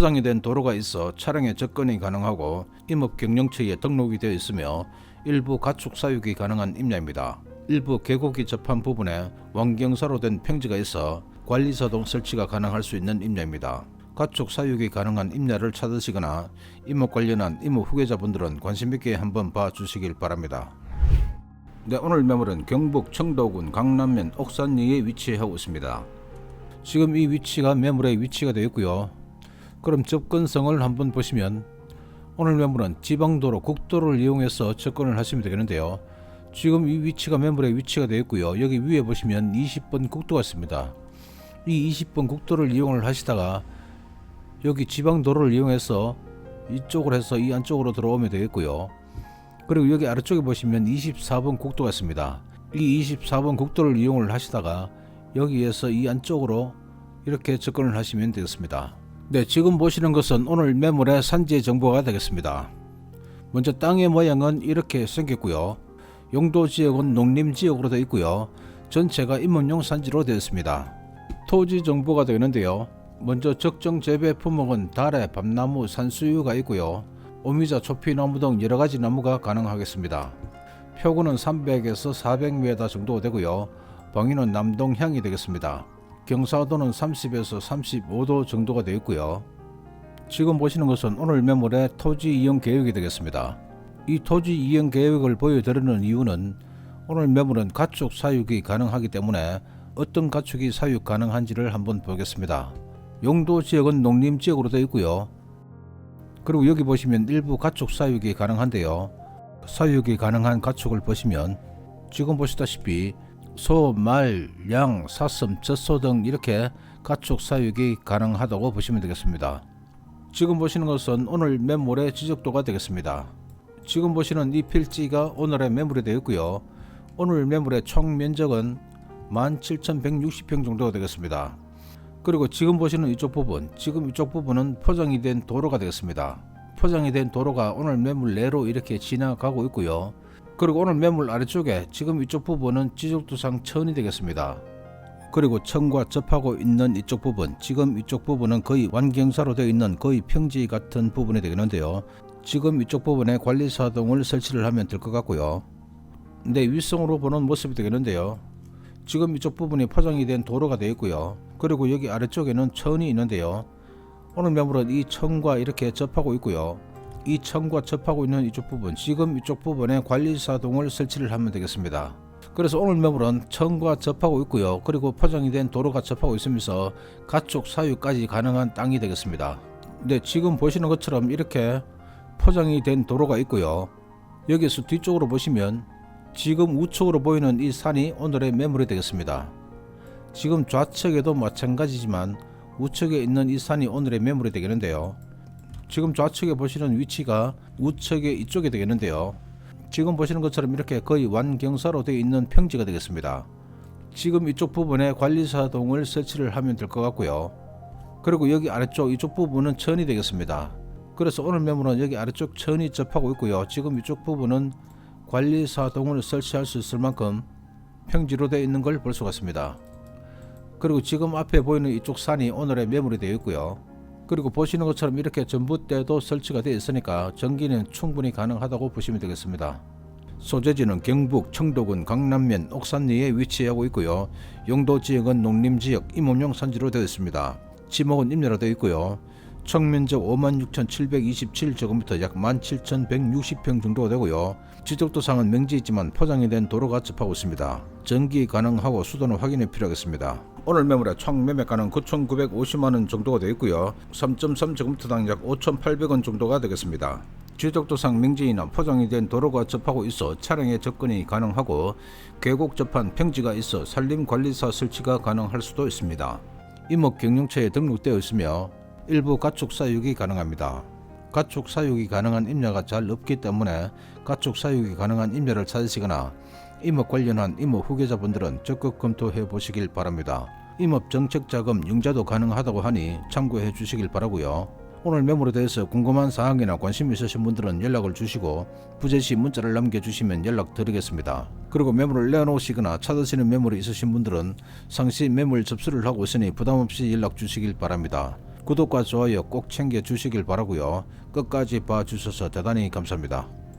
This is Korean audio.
포장이 된 도로가 있어 차량의 접근이 가능하고 임업 경영처에 등록이 되어 있으며 일부 가축 사육이 가능한 임야입니다. 일부 계곡이 접한 부분에 완경사로 된 평지가 있어 관리사동 설치가 가능할 수 있는 임야입니다. 가축 사육이 가능한 임야를 찾으시거나 임업 관련한 임업 후계자분들은 관심 있게 한번 봐주시길 바랍니다. 네, 오늘 매물은 경북 청도군 강남면 옥산리에 위치하고 있습니다. 지금 이 위치가 매물의 위치가 되어 있고요. 그럼 접근성을 한번 보시면 오늘 매물은 지방도로 국도를 이용해서 접근을 하시면 되겠는데요. 지금 이 위치가 매물의 위치가 되어 있고요. 여기 위에 보시면 20번 국도가 있습니다. 이 20번 국도를 이용을 하시다가 여기 지방도로를 이용해서 이쪽으로 해서 이 안쪽으로 들어오면 되겠고요. 그리고 여기 아래쪽에 보시면 24번 국도가 있습니다. 이 24번 국도를 이용을 하시다가 여기에서 이 안쪽으로 이렇게 접근을 하시면 되겠습니다. 네, 지금 보시는 것은 오늘 매물의 산지 정보가 되겠습니다. 먼저 땅의 모양은 이렇게 생겼고요. 용도 지역은 농림 지역으로 되어 있고요. 전체가 임원용 산지로 되어 있습니다. 토지 정보가 되는데요. 먼저 적정 재배 품목은 달에 밤나무, 산수유가 있고요. 오미자, 초피나무 등 여러 가지 나무가 가능하겠습니다. 표구는 300에서 400m 정도 되고요. 방위는 남동향이 되겠습니다. 경사도는 30에서 35도 정도가 되어 있고요. 지금 보시는 것은 오늘 매물의 토지 이용 계획이 되겠습니다. 이 토지 이용 계획을 보여드리는 이유는 오늘 매물은 가축 사육이 가능하기 때문에 어떤 가축이 사육 가능한지를 한번 보겠습니다. 용도 지역은 농림 지역으로 되어 있고요. 그리고 여기 보시면 일부 가축 사육이 가능한데요. 사육이 가능한 가축을 보시면 지금 보시다시피 소, 말, 양, 사슴, 젖소 등 이렇게 가축 사육이 가능하다고 보시면 되겠습니다. 지금 보시는 것은 오늘 매물의 지적도가 되겠습니다. 지금 보시는 이 필지가 오늘의 매물이 되었고요. 오늘 매물의 총 면적은 17,160평 정도가 되겠습니다. 그리고 지금 보시는 이쪽 부분, 지금 이쪽 부분은 포장이 된 도로가 되겠습니다. 포장이 된 도로가 오늘 매물 내로 이렇게 지나가고 있고요. 그리고 오늘 매물 아래쪽에 지금 이쪽 부분은 지적도상 천이 되겠습니다. 그리고 천과 접하고 있는 이쪽 부분, 지금 이쪽 부분은 거의 완경사로 되어 있는 거의 평지 같은 부분이 되겠는데요. 지금 이쪽 부분에 관리사동을 설치를 하면 될 것 같고요. 네, 윗성으로 보는 모습이 되겠는데요. 지금 이쪽 부분이 포장이 된 도로가 되어 있고요. 그리고 여기 아래쪽에는 천이 있는데요. 오늘 매물은 이 천과 이렇게 접하고 있고요. 이 천과 접하고 있는 이쪽 부분, 지금 이쪽 부분에 관리사동을 설치를 하면 되겠습니다. 그래서 오늘 매물은 천과 접하고 있고요. 그리고 포장이 된 도로가 접하고 있으면서 가축 사육까지 가능한 땅이 되겠습니다. 네, 지금 보시는 것처럼 이렇게 포장이 된 도로가 있고요. 여기서 뒤쪽으로 보시면 지금 우측으로 보이는 이 산이 오늘의 매물이 되겠습니다. 지금 좌측에도 마찬가지지만 우측에 있는 이 산이 오늘의 매물이 되겠는데요. 지금 좌측에 보시는 위치가 우측에 이쪽이 되겠는데요. 지금 보시는 것처럼 이렇게 거의 완경사로 되어 있는 평지가 되겠습니다. 지금 이쪽 부분에 관리사동을 설치를 하면 될 것 같고요. 그리고 여기 아래쪽 이쪽 부분은 천이 되겠습니다. 그래서 오늘 매물은 여기 아래쪽 천이 접하고 있고요. 지금 이쪽 부분은 관리사동을 설치할 수 있을 만큼 평지로 되어 있는 걸 볼 수가 있습니다. 그리고 지금 앞에 보이는 이쪽 산이 오늘의 매물이 되어 있고요. 그리고 보시는 것처럼 이렇게 전봇대도 설치가 되어 있으니까 전기는 충분히 가능하다고 보시면 되겠습니다. 소재지는 경북 청도군 강남면 옥산리에 위치하고 있고요. 용도 지역은 농림지역 임업용 산지로 되어 있습니다. 지목은 임야로 되어 있고요. 총 면적 56,727제곱미터 약 17,160평 정도가 되고요. 지적도상은 명지있지만 포장이 된 도로가 접하고 있습니다. 전기 가능하고 수도는 확인이 필요하겠습니다. 오늘 매물의 총 매매가는 9,950만원 정도가 되어 있고요. 3.3제곱미터당 약 5,800원 정도가 되겠습니다. 지적도상 명지이나 포장이 된 도로가 접하고 있어 차량의 접근이 가능하고 계곡 접한 평지가 있어 산림관리사 설치가 가능할 수도 있습니다. 임업 경영처에 등록되어 있으며 일부 가축 사육이 가능합니다. 가축 사육이 가능한 임야가 잘 없기 때문에 가축 사육이 가능한 임야를 찾으시거나 임업 관련한 임업 후계자분들은 적극 검토해 보시길 바랍니다. 임업 정책 자금 융자도 가능하다고 하니 참고해 주시길 바라고요. 오늘 매물에 대해서 궁금한 사항이나 관심 있으신 분들은 연락을 주시고 부재시 문자를 남겨주시면 연락드리겠습니다. 그리고 매물을 내놓으시거나 찾으시는 매물이 있으신 분들은 상시 매물 접수를 하고 있으니 부담없이 연락 주시길 바랍니다. 구독과 좋아요 꼭 챙겨 주시길 바라고요. 끝까지 봐주셔서 대단히 감사합니다.